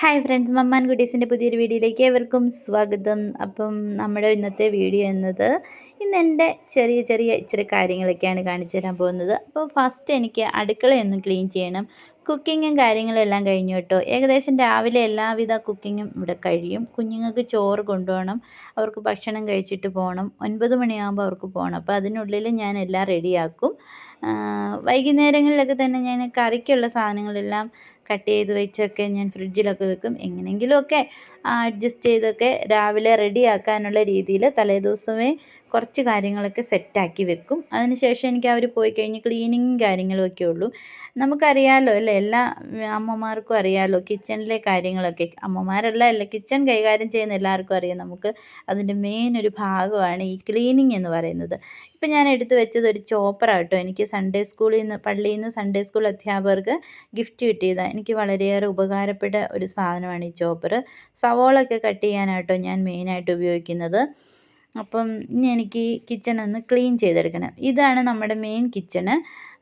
Hi friends മമ്മാൻ കുട്ടീസിന്റെ പുതിയൊരു വീഡിയോയിലേക്ക് ഏവർക്കും സ്വാഗതം. അപ്പം നമ്മുടെ ഇന്നത്തെ വീഡിയോ എന്നത് ഇന്ന് എന്റെ ചെറിയ ചെറിയ ഇച്ചിരി കാര്യങ്ങളൊക്കെയാണ് കാണിച്ചു തരാൻ പോകുന്നത്. അപ്പോൾ ഫസ്റ്റ് എനിക്ക് അടുക്കളയൊന്ന് ക്ലീൻ ചെയ്യണം. കുക്കിങ്ങും കാര്യങ്ങളും എല്ലാം കഴിഞ്ഞു കേട്ടോ. ഏകദേശം രാവിലെ എല്ലാവിധ കുക്കിങ്ങും ഇവിടെ കഴിയും. കുഞ്ഞുങ്ങൾക്ക് ചോറ് കൊണ്ടുപോകണം. അവർക്ക് ഭക്ഷണം കഴിച്ചിട്ട് പോകണം. ഒൻപത് മണിയാകുമ്പോൾ അവർക്ക് പോകണം. അപ്പോൾ അതിനുള്ളിൽ ഞാൻ എല്ലാം റെഡിയാക്കും വൈകുന്നേരങ്ങളിലൊക്കെ തന്നെ ഞാൻ കറിക്കുള്ള സാധനങ്ങളെല്ലാം കട്ട് ചെയ്ത് വെച്ചൊക്കെ ഞാൻ ഫ്രിഡ്ജിലൊക്കെ വെക്കും. എങ്ങനെയെങ്കിലുമൊക്കെ അഡ്ജസ്റ്റ് ചെയ്തൊക്കെ രാവിലെ റെഡിയാക്കാനുള്ള രീതിയിൽ തലേദിവസമേ കുറച്ച് കാര്യങ്ങളൊക്കെ സെറ്റാക്കി വെക്കും. അതിനുശേഷം എനിക്ക് അവർ പോയി കഴിഞ്ഞ് ക്ലീനിങ്ങും കാര്യങ്ങളൊക്കെ ഉള്ളൂ. നമുക്കറിയാമല്ലോ അല്ലേ എല്ലാ അമ്മമാർക്കും അറിയാമല്ലോ കിച്ചണിലെ കാര്യങ്ങളൊക്കെ. അമ്മമാരല്ല അല്ല കിച്ചൺ കൈകാര്യം ചെയ്യുന്ന എല്ലാവർക്കും അറിയാം നമുക്ക്. അതിന്റെ മെയിൻ ഒരു ഭാഗമാണ് ഈ ക്ലീനിങ് എന്ന് പറയുന്നത്. ഇപ്പം ഞാൻ എടുത്തു വെച്ചത് ഒരു ചോപ്പറാട്ടോ എനിക്ക് സൺഡേ സ്കൂളിൽ നിന്ന് പള്ളിയിൽ നിന്ന് സൺഡേ സ്കൂൾ അധ്യാപകർക്ക് ഗിഫ്റ്റ് കിട്ടിയതാണ്. എനിക്ക് വളരെയേറെ ഉപകാരപ്പെട്ട ഒരു സാധനമാണ് ഈ ചോപ്പർ സവോളൊക്കെ കട്ട് ചെയ്യാനാട്ടോ ഞാൻ മെയിനായിട്ട് ഉപയോഗിക്കുന്നത്. അപ്പം ഇനി എനിക്ക് കിച്ചൺ ഒന്ന് ക്ലീൻ ചെയ്തെടുക്കണം. ഇതാണ് നമ്മുടെ മെയിൻ കിച്ചണ്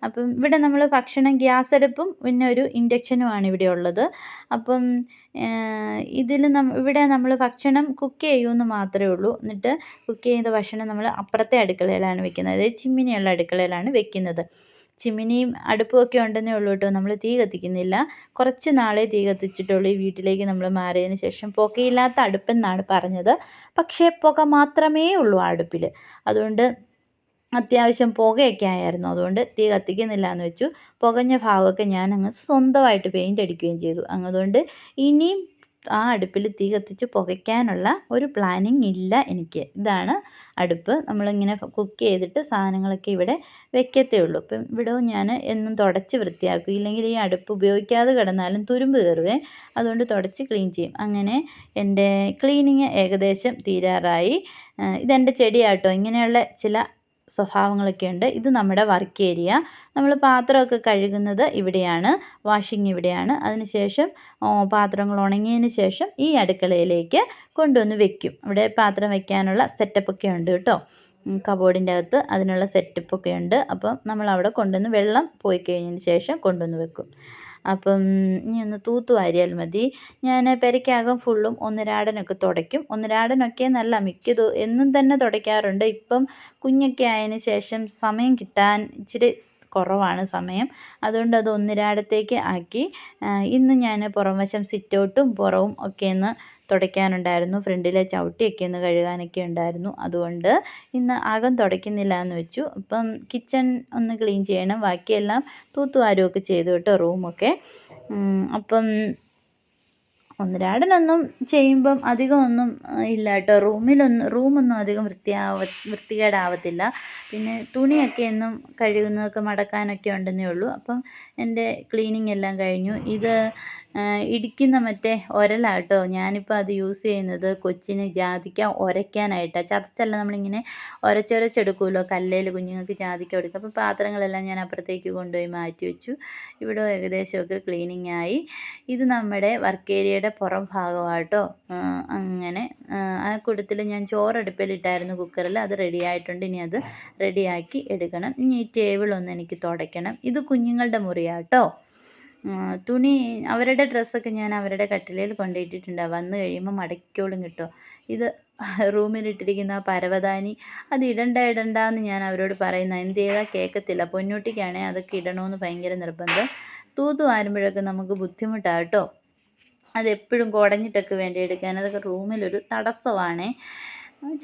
അപ്പം ഇവിടെ നമ്മൾ ഭക്ഷണം ഗ്യാസ് അടുപ്പും പിന്നെ ഒരു ഇൻഡക്ഷനുമാണ് ഇവിടെ ഉള്ളത്. അപ്പം ഇതിൽ നം ഇവിടെ നമ്മൾ ഭക്ഷണം കുക്ക് ചെയ്യുമെന്ന് മാത്രമേ ഉള്ളൂ. എന്നിട്ട് കുക്ക് ചെയ്ത ഭക്ഷണം നമ്മൾ അപ്പുറത്തെ അടുക്കളയിലാണ് വെക്കുന്നത്. അതായത് ചിമ്മിനിയുള്ള അടുക്കളയിലാണ് വെക്കുന്നത്. ചിമ്മിനിയും അടുപ്പും ഒക്കെ ഉണ്ടെന്നേ ഉള്ളൂ കേട്ടോ. നമ്മൾ തീ കത്തിക്കുന്നില്ല. കുറച്ച് നാളെ തീ കത്തിച്ചിട്ടുള്ളൂ ഈ വീട്ടിലേക്ക് നമ്മൾ മാറിയതിന് ശേഷം. പുകയില്ലാത്ത അടുപ്പെന്നാണ് പറഞ്ഞത്. പക്ഷേ പുക മാത്രമേ ഉള്ളൂ ആ അടുപ്പിൽ അതുകൊണ്ട് അത്യാവശ്യം പുകയൊക്കെ ആയിരുന്നു. അതുകൊണ്ട് തീ കത്തിക്കുന്നില്ല എന്ന് വെച്ചു. പുകഞ്ഞ ഭാഗമൊക്കെ ഞാൻ അങ്ങ് സ്വന്തമായിട്ട് പെയിന്റ് അടിക്കുകയും ചെയ്തു. അങ്ങതുകൊണ്ട് ഇനിയും ആ അടുപ്പിൽ തീ കത്തിച്ച് പുകയ്ക്കാനുള്ള ഒരു പ്ലാനിങ് ഇല്ല എനിക്ക്. ഇതാണ് അടുപ്പ്. നമ്മളിങ്ങനെ കുക്ക് ചെയ്തിട്ട് സാധനങ്ങളൊക്കെ ഇവിടെ വെക്കത്തേ ഉള്ളൂ. അപ്പം ഇവിടെ ഞാൻ എന്നും തുടച്ച് വൃത്തിയാക്കും. ഇല്ലെങ്കിൽ ഈ അടുപ്പ് ഉപയോഗിക്കാതെ കിടന്നാലും തുരുമ്പ് കയറുവേ. അതുകൊണ്ട് തുടച്ച് ക്ലീൻ ചെയ്യും. അങ്ങനെ എന്റെ ക്ലീനിങ് ഏകദേശം തീരാറായി. ഇതെന്റെ ചെടിയാട്ടോ. ഇങ്ങനെയുള്ള ചില സ്വഭാവങ്ങളൊക്കെ ഉണ്ട് ഇത് നമ്മുടെ വർക്ക് ഏരിയ നമ്മൾ പാത്രമൊക്കെ കഴുകുന്നത് ഇവിടെയാണ്. വാഷിംഗ് ഇവിടെയാണ്. അതിനുശേഷം പാത്രങ്ങൾ ഉണങ്ങിയതിന് ശേഷം ഈ അടുക്കളയിലേക്ക് കൊണ്ടുവന്ന് വെക്കും. ഇവിടെ പാത്രം വെക്കാനുള്ള സെറ്റപ്പൊക്കെ ഉണ്ട് കേട്ടോ. കബോർഡിന്റെ അകത്ത് അതിനുള്ള സെറ്റപ്പൊക്കെ ഉണ്ട്. അപ്പം നമ്മൾ അവിടെ കൊണ്ടുവന്ന് വെള്ളം പോയി കഴിഞ്ഞതിന് ശേഷം കൊണ്ടുവന്ന് വെക്കും. അപ്പം ഇനി ഒന്ന് തൂത്ത് വാരിയാൽ മതി. ഞാൻ പെരയ്ക്കകം ഫുള്ളും ഒന്നരാടനൊക്കെ തുടയ്ക്കും. ഒന്നരാടനൊക്കെ എന്നല്ല മിക്കത് എന്നും തന്നെ തുടയ്ക്കാറുണ്ട്. ഇപ്പം കുഞ്ഞൊക്കെ ആയതിന് ശേഷം സമയം കിട്ടാൻ ഇച്ചിരി കുറവാണ് സമയം. അതുകൊണ്ട് അത് ഒന്നിരാടത്തേക്ക് ആക്കി. ഇന്ന് ഞാൻ പുറം വശം സിറ്റൗട്ടും പുറവും ഒക്കെ ഒന്ന് തുടയ്ക്കാനുണ്ടായിരുന്നു. ഫ്രണ്ടിലെ ചവിട്ടിയൊക്കെ ഒന്ന് കഴുകാനൊക്കെ ഉണ്ടായിരുന്നു. അതുകൊണ്ട് ഇന്ന് അകം തുടയ്ക്കുന്നില്ല എന്ന് വെച്ചു. ഇപ്പം കിച്ചൺ ഒന്ന് ക്ലീൻ ചെയ്യണം. ബാക്കിയെല്ലാം തൂത്തുവാരുമൊക്കെ ചെയ്തു കേട്ടോ റൂമൊക്കെ. അപ്പം ഒന്നരാടനൊന്നും ചെയ്യുമ്പം അധികമൊന്നും ഇല്ല കേട്ടോ. റൂമിലൊന്നും റൂമൊന്നും അധികം വൃത്തിയാവ വൃത്തികേടാവത്തില്ല. പിന്നെ തുണിയൊക്കെ എന്നും കഴുകുന്നതൊക്കെ മടക്കാനൊക്കെ ഉണ്ടെന്നേ ഉള്ളൂ. അപ്പം എന്റെ ക്ലീനിങ് എല്ലാം കഴിഞ്ഞു. ഇത് ഇടിക്കുന്ന മറ്റേ ഒരലാണ് കേട്ടോ. ഞാനിപ്പോൾ അത് യൂസ് ചെയ്യുന്നത് കൊച്ചിന് ജാതിക്ക ഉരയ്ക്കാനായിട്ടാണ് ചതച്ചല്ല നമ്മളിങ്ങനെ ഉരച്ചൊരച്ചെടുക്കുമല്ലോ കല്ലേൽ കുഞ്ഞുങ്ങൾക്ക് ജാതിക്ക കൊടുക്കും അപ്പോൾ പാത്രങ്ങളെല്ലാം ഞാൻ അപ്പുറത്തേക്ക് കൊണ്ടുപോയി മാറ്റി വെച്ചു. ഇവിടെ ഏകദേശമൊക്കെ ക്ലീനിങ് ആയി ഇത് നമ്മുടെ വർക്ക് ഏരിയയുടെ പുറം ഭാഗമായിട്ടോ അങ്ങനെ ആ കൂട്ടത്തിൽ ഞാൻ ചോറടുപ്പിലിട്ടായിരുന്നു കുക്കറിൽ അത് റെഡി ആയിട്ടുണ്ട്. ഇനി അത് റെഡിയാക്കി എടുക്കണം. ഇനി ഈ ടേബിൾ ഒന്ന് എനിക്ക് തുടയ്ക്കണം. ഇത് കുഞ്ഞുങ്ങളുടെ മുറിയാട്ടോ. തുണി അവരുടെ ഡ്രസ്സൊക്കെ ഞാൻ അവരുടെ കട്ടിലയിൽ കൊണ്ടുപോയിട്ടിട്ടുണ്ട്. വന്നു കഴിയുമ്പോൾ മടക്കിയോളും കിട്ടും. ഇത് റൂമിലിട്ടിരിക്കുന്ന പരവതാനി അത് ഇടണ്ട ഇടണ്ട എന്ന് ഞാൻ അവരോട് പറയുന്ന. എന്ത് ചെയ്താൽ കേൾക്കത്തില്ല പൊന്നൂട്ടിക്കാണെങ്കിൽ അതൊക്കെ ഇടണമെന്ന് ഭയങ്കര നിർബന്ധം. തൂത്തു വാരുമ്പോഴൊക്കെ നമുക്ക് ബുദ്ധിമുട്ടാട്ടോ അതെപ്പോഴും കുടഞ്ഞിട്ടൊക്കെ വേണ്ടി എടുക്കാൻ. അതൊക്കെ റൂമിലൊരു തടസ്സമാണേ.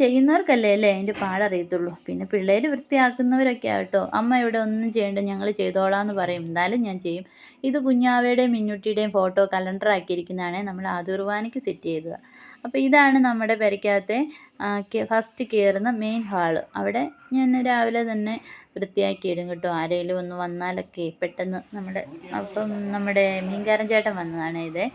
ചെയ്യുന്നവർക്കല്ലേ അല്ലേ? അതിന്റെ പാടറിയത്തുള്ളൂ. പിന്നെ പിള്ളേർ വൃത്തിയാക്കുന്നവരൊക്കെ ആട്ടോ. അമ്മ ഇവിടെ ഒന്നും ചെയ്യേണ്ട ഞങ്ങൾ ചെയ്തോളാം എന്ന് പറയും. എന്നാലും ഞാൻ ചെയ്യും. ഇത് കുഞ്ഞാവയുടെയും മിന്നുട്ടിയുടെയും ഫോട്ടോ കലണ്ടർ ആക്കിയിരിക്കുന്നതാണ് നമ്മൾ ആദുർവാനിക്ക് സെറ്റ് ചെയ്തത്. അപ്പോൾ ഇതാണ് നമ്മുടെ പെരയ്ക്കകത്തെ ഫസ്റ്റ് കയറുന്ന മെയിൻ ഹാൾ അവിടെ ഞാൻ രാവിലെ തന്നെ വൃത്തിയാക്കി ഇടും കേട്ടോ. ആരെങ്കിലും ഒന്ന് വന്നാലൊക്കെ പെട്ടെന്ന് നമ്മുടെ അപ്പം നമ്മുടെ മീൻകാരൻ ചേട്ടൻ വന്നതാണ് ഇതേ.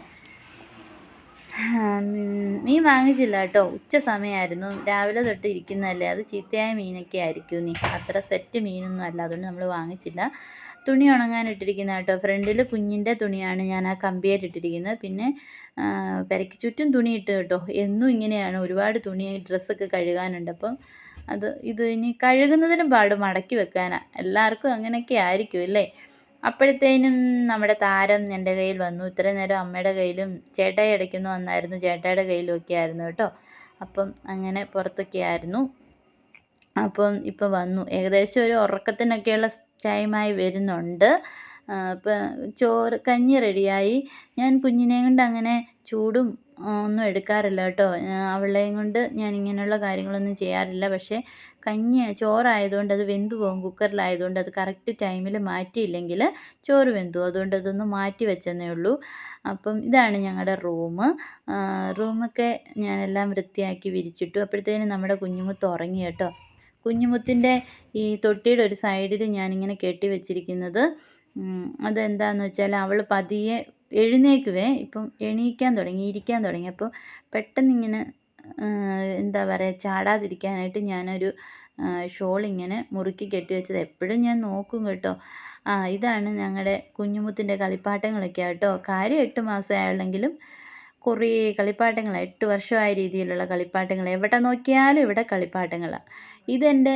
മീൻ വാങ്ങിച്ചില്ല കേട്ടോ. ഉച്ച സമയമായിരുന്നു രാവിലെ തൊട്ട് ഇരിക്കുന്നതല്ലേ. അത് ചീത്തയായ മീനൊക്കെ ആയിരിക്കും നീ അത്ര സെറ്റ് മീനൊന്നും അല്ല. അതുകൊണ്ട് നമ്മൾ വാങ്ങിച്ചില്ല. തുണി ഉണങ്ങാൻ ഇട്ടിരിക്കുന്ന കേട്ടോ. ഫ്രണ്ടിൽ കുഞ്ഞിന്റെ തുണിയാണ് ഞാൻ ആ കമ്പിയായിട്ട് പിന്നെ പെരയ്ക്ക് ചുറ്റും തുണി ഇട്ട് കേട്ടോ. എന്നും ഇങ്ങനെയാണ്. ഒരുപാട് തുണി ഡ്രസ്സൊക്കെ കഴുകാനുണ്ട്. അപ്പം അത് ഇത് ഇനി കഴുകുന്നതിനും പാട്. മടക്കി വെക്കാനാണ് എല്ലാവർക്കും അങ്ങനെയൊക്കെ ആയിരിക്കും അല്ലേ? അപ്പോഴത്തേനും നമ്മുടെ താരം എന്റെ കയ്യിൽ വന്നു. ഇത്രയും നേരം അമ്മയുടെ കയ്യിലും ചേട്ടായി ഇടയ്ക്കൊന്ന് വന്നായിരുന്നു ചേട്ടായിയുടെ കയ്യിലും ഒക്കെ ആയിരുന്നു കേട്ടോ. അപ്പം അങ്ങനെ പുറത്തൊക്കെ ആയിരുന്നു. അപ്പം ഇപ്പം വന്നു. ഏകദേശം ഒരു ഉറക്കത്തിനൊക്കെയുള്ള ടൈമായി വരുന്നുണ്ട്. ഇപ്പം ചോറ് കഞ്ഞി റെഡിയായി. ഞാൻ കുഞ്ഞിനെയും കൊണ്ട് അങ്ങനെ ചൂടും ഒന്നും എടുക്കാറില്ല കേട്ടോ. അവളെയും കൊണ്ട് ഞാൻ ഇങ്ങനെയുള്ള കാര്യങ്ങളൊന്നും ചെയ്യാറില്ല. പക്ഷേ കഞ്ഞി ചോറായതുകൊണ്ട് അത് വെന്തു പോകും. കുക്കറിലായതുകൊണ്ട് അത് കറക്റ്റ് ടൈമിൽ മാറ്റിയില്ലെങ്കിൽ ചോറ് വെന്തു. അതുകൊണ്ട് അതൊന്ന് മാറ്റി വെച്ചെന്നേ ഉള്ളൂ. അപ്പം ഇതാണ് ഞങ്ങളുടെ റൂം. റൂമൊക്കെ ഞാനെല്ലാം വൃത്തിയാക്കി വിരിച്ചിട്ടു. അപ്പോഴത്തേനും നമ്മുടെ കുഞ്ഞുമുത്ത് ഉറങ്ങി കേട്ടോ. കുഞ്ഞുമുത്തിന്റെ ഈ തൊട്ടിയുടെ ഒരു സൈഡിൽ ഞാനിങ്ങനെ കെട്ടി വെച്ചിരിക്കുന്നത്. അതെന്താണെന്ന് വെച്ചാൽ അവൾ പതിയെ എഴുന്നേൽക്കുവേ. ഇപ്പം എണീക്കാൻ തുടങ്ങി ഇരിക്കാൻ തുടങ്ങി. അപ്പോൾ പെട്ടെന്നിങ്ങനെ എന്താ പറയുക ചാടാതിരിക്കാനായിട്ട് ഞാനൊരു ഷോൾ ഇങ്ങനെ മുറുക്കി കെട്ടി വെച്ചത്. എപ്പോഴും ഞാൻ നോക്കും കേട്ടോ. ആ ഇതാണ് ഞങ്ങളുടെ കുഞ്ഞുമുത്തിന്റെ കളിപ്പാട്ടങ്ങളൊക്കെ കേട്ടോ. കാര്യം എട്ട് മാസമായുള്ളെങ്കിലും കുറേ കളിപ്പാട്ടങ്ങൾ എട്ട് വർഷമായ രീതിയിലുള്ള കളിപ്പാട്ടങ്ങൾ എവിടെ നോക്കിയാലും ഇവിടെ കളിപ്പാട്ടങ്ങളാണ് ഇതെന്റെ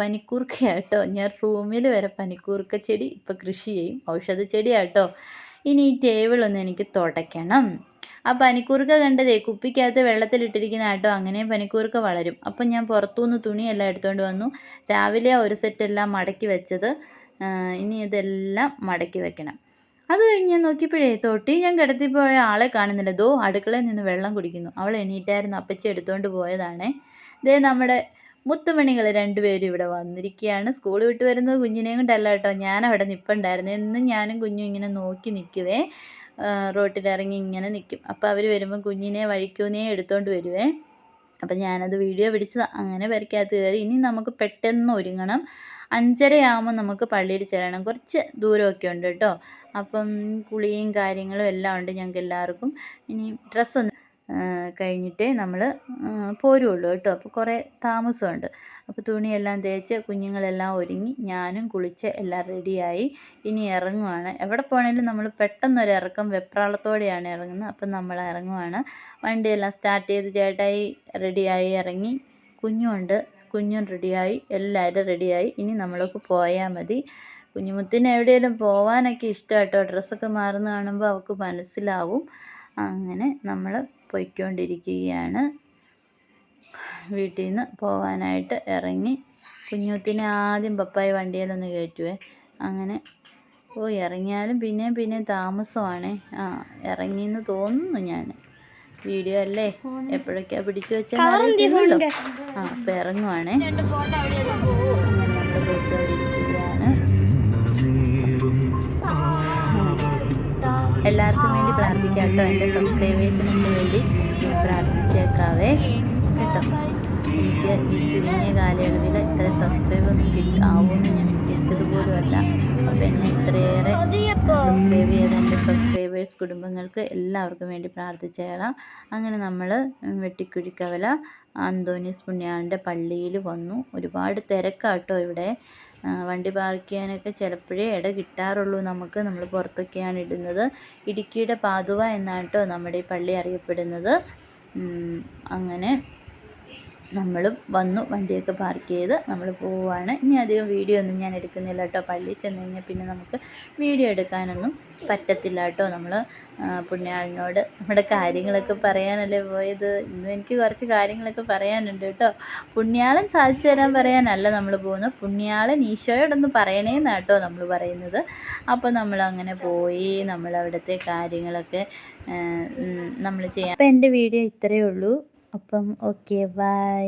പനിക്കൂർക്കയാട്ടോ ഞാൻ റൂമിൽ വരെ പനിക്കൂർക്ക ചെടി ഇപ്പോൾ കൃഷി ചെയ്യും. ഔഷധ ചെടിയാട്ടോ ഇനി ഈ ടേബിൾ ഒന്ന് എനിക്ക് തുടയ്ക്കണം. ആ പനിക്കൂർക്ക കണ്ടതേ കുപ്പിക്കകത്ത് വെള്ളത്തിലിട്ടിരിക്കുന്ന ആട്ടോ അങ്ങനെ പനിക്കൂർക്ക വളരും. അപ്പം ഞാൻ പുറത്തുനിന്ന് തുണിയെല്ലാം എടുത്തുകൊണ്ട് വന്നു. രാവിലെ ഒരു സെറ്റെല്ലാം മടക്കി വെച്ചത് ഇനി ഇതെല്ലാം മടക്കി വെക്കണം. അത് കഴിഞ്ഞ് ഞാൻ നോക്കിയപ്പോഴേ തൊട്ടി ഞാൻ കിടത്തിപ്പോയ ആളെ കാണുന്നില്ല. ദോ അടുക്കളയിൽ നിന്ന് വെള്ളം കുടിക്കുന്നു. അവൾ എണീറ്റായിരുന്നു. അപ്പച്ചി എടുത്തുകൊണ്ട് പോയതാണേ. ഇതേ നമ്മുടെ മുത്തുമണികൾ രണ്ടുപേരും ഇവിടെ വന്നിരിക്കുകയാണ്. സ്കൂൾ വിട്ട് വരുന്നത് കുഞ്ഞിനെയും കൊണ്ടല്ല കേട്ടോ ഞാൻ അവിടെ നിൽപ്പുണ്ടായിരുന്നു എന്നും ഞാനും കുഞ്ഞും ഇങ്ങനെ നോക്കി നിൽക്കുവേ. റോട്ടിലിറങ്ങി ഇങ്ങനെ നിൽക്കും. അപ്പോൾ അവർ വരുമ്പോൾ കുഞ്ഞിനെ വഴിക്കൂന്നേ എടുത്തോണ്ട് വരുവേ. അപ്പം ഞാനത് വീഡിയോ പിടിച്ച് അങ്ങനെ വരയ്ക്കകത്ത് കയറി. ഇനി നമുക്ക് പെട്ടെന്ന് ഒരുങ്ങണം. അഞ്ചരയാകുമ്പോൾ നമുക്ക് പള്ളിയിൽ ചെല്ലണം. കുറച്ച് ദൂരമൊക്കെ ഉണ്ട് കേട്ടോ. അപ്പം കുളിയും കാര്യങ്ങളും എല്ലാം ഉണ്ട് ഞങ്ങൾക്ക് എല്ലാവർക്കും ഇനി ഡ്രസ്സൊന്ന് കഴിഞ്ഞിട്ടേ നമ്മൾ പോരുള്ളൂ കേട്ടോ. അപ്പോൾ കുറേ താമസമുണ്ട്. അപ്പോൾ തുണിയെല്ലാം തേച്ച് കുഞ്ഞുങ്ങളെല്ലാം ഒരുങ്ങി ഞാനും കുളിച്ച് എല്ലാം റെഡിയായി. ഇനി ഇറങ്ങുവാണ്. എവിടെ പോകണമെങ്കിലും നമ്മൾ പെട്ടെന്നൊരു ഇറക്കം വെപ്രാളത്തോടെയാണ് ഇറങ്ങുന്നത്. അപ്പം നമ്മൾ ഇറങ്ങുവാണ്. വണ്ടിയെല്ലാം സ്റ്റാർട്ട് ചെയ്ത് ചേട്ടായി റെഡിയായി ഇറങ്ങി. കുഞ്ഞുണ്ട്. കുഞ്ഞും റെഡിയായി. എല്ലാവരും റെഡിയായി. ഇനി നമ്മളൊക്കെ പോയാൽ മതി. കുഞ്ഞുമുത്തിന് എവിടെയെങ്കിലും പോകാനൊക്കെ ഇഷ്ടം കേട്ടോ ഡ്രസ്സൊക്കെ മാറുന്ന കാണുമ്പോൾ അവൾക്ക് മനസ്സിലാവും. അങ്ങനെ നമ്മൾ പോയിക്കൊണ്ടിരിക്കുകയാണ്. വീട്ടിൽ നിന്ന് പോവാനായിട്ട് ഇറങ്ങി കുഞ്ഞുത്തിനെ ആദ്യം പപ്പായ വണ്ടിയിലൊന്ന് കയറ്റുവേ. അങ്ങനെ ഓ ഇറങ്ങിയാലും പിന്നെയും പിന്നെ താമസമാണ്. ആ ഇറങ്ങിയെന്ന് തോന്നുന്നു ഞാൻ വീഡിയോ അല്ലേ? എപ്പോഴൊക്കെയാ പിടിച്ചു വെച്ചാൽ ആ അപ്പം ഇറങ്ങുവാണേ എല്ലാവർക്കും പ്രാർത്ഥിക്കാം കേട്ടോ എന്റെ സബ്സ്ക്രൈബേഴ്സിനൊക്കെ വേണ്ടി പ്രാർത്ഥിച്ചേക്കാവേ. കേട്ടോ? എനിക്ക് ഈ ചുരുങ്ങിയ കാലയളവിൽ ഇത്ര സബ്സ്ക്രൈബ് ഒന്നും കിട്ടാവുമെന്ന് ഞാൻ വിശ്വസിച്ചതുപോലുമല്ല. പോലുമല്ല അപ്പോൾ എന്നെ ഇത്രയേറെ സബ്സ്ക്രൈബ് ചെയ്ത എന്റെ സബ്സ്ക്രൈബേഴ്സ് കുടുംബങ്ങൾക്ക് എല്ലാവർക്കും വേണ്ടി പ്രാർത്ഥിച്ചേക്കാം അങ്ങനെ നമ്മൾ വെട്ടിക്കുഴിക്കവല അന്തോണീസ് പുണ്യാളിന്റെ പള്ളിയിൽ വന്നു. ഒരുപാട് തിരക്കാട്ടോ ഇവിടെ. വണ്ടി പാർക്ക് ചെയ്യാനൊക്കെ ചിലപ്പോഴേ ഇട കിട്ടാറുള്ളൂ നമുക്ക്. നമ്മൾ പുറത്തൊക്കെയാണ് ഇടുന്നത്. ഇടുക്കിയുടെ പാതുവ എന്നാണ് കേട്ടോ നമ്മുടെ ഈ പള്ളി അറിയപ്പെടുന്നത്. അങ്ങനെ നമ്മളും വന്നു വണ്ടിയൊക്കെ പാർക്ക് ചെയ്ത് നമ്മൾ പോവുകയാണ് ഇനി അധികം വീഡിയോ ഒന്നും ഞാൻ എടുക്കുന്നില്ല കേട്ടോ. പള്ളിയിൽ ചെന്ന് കഴിഞ്ഞാൽ പിന്നെ നമുക്ക് വീഡിയോ എടുക്കാനൊന്നും പറ്റത്തില്ല കേട്ടോ. നമ്മൾ പുണ്യാളിനോട് നമ്മുടെ കാര്യങ്ങളൊക്കെ പറയാനല്ലേ പോയത്. ഇന്നും എനിക്ക് കുറച്ച് കാര്യങ്ങളൊക്കെ പറയാനുണ്ട് കേട്ടോ. പുണ്യാളൻ സാധിച്ചു തരാൻ പറയാനല്ല നമ്മൾ പോകുന്നത്. പുണ്യാളൻ ഈശോയോടൊന്ന് പറയണേന്നാണ് കേട്ടോ നമ്മൾ പറയുന്നത്. അപ്പോൾ നമ്മൾ അങ്ങനെ പോയി നമ്മൾ അവിടുത്തെ കാര്യങ്ങളൊക്കെ നമ്മൾ ചെയ്യാം. അപ്പോൾ എന്റെ വീഡിയോ ഇത്രയേ ഉള്ളൂ. അപ്പം ഓക്കെ ബൈ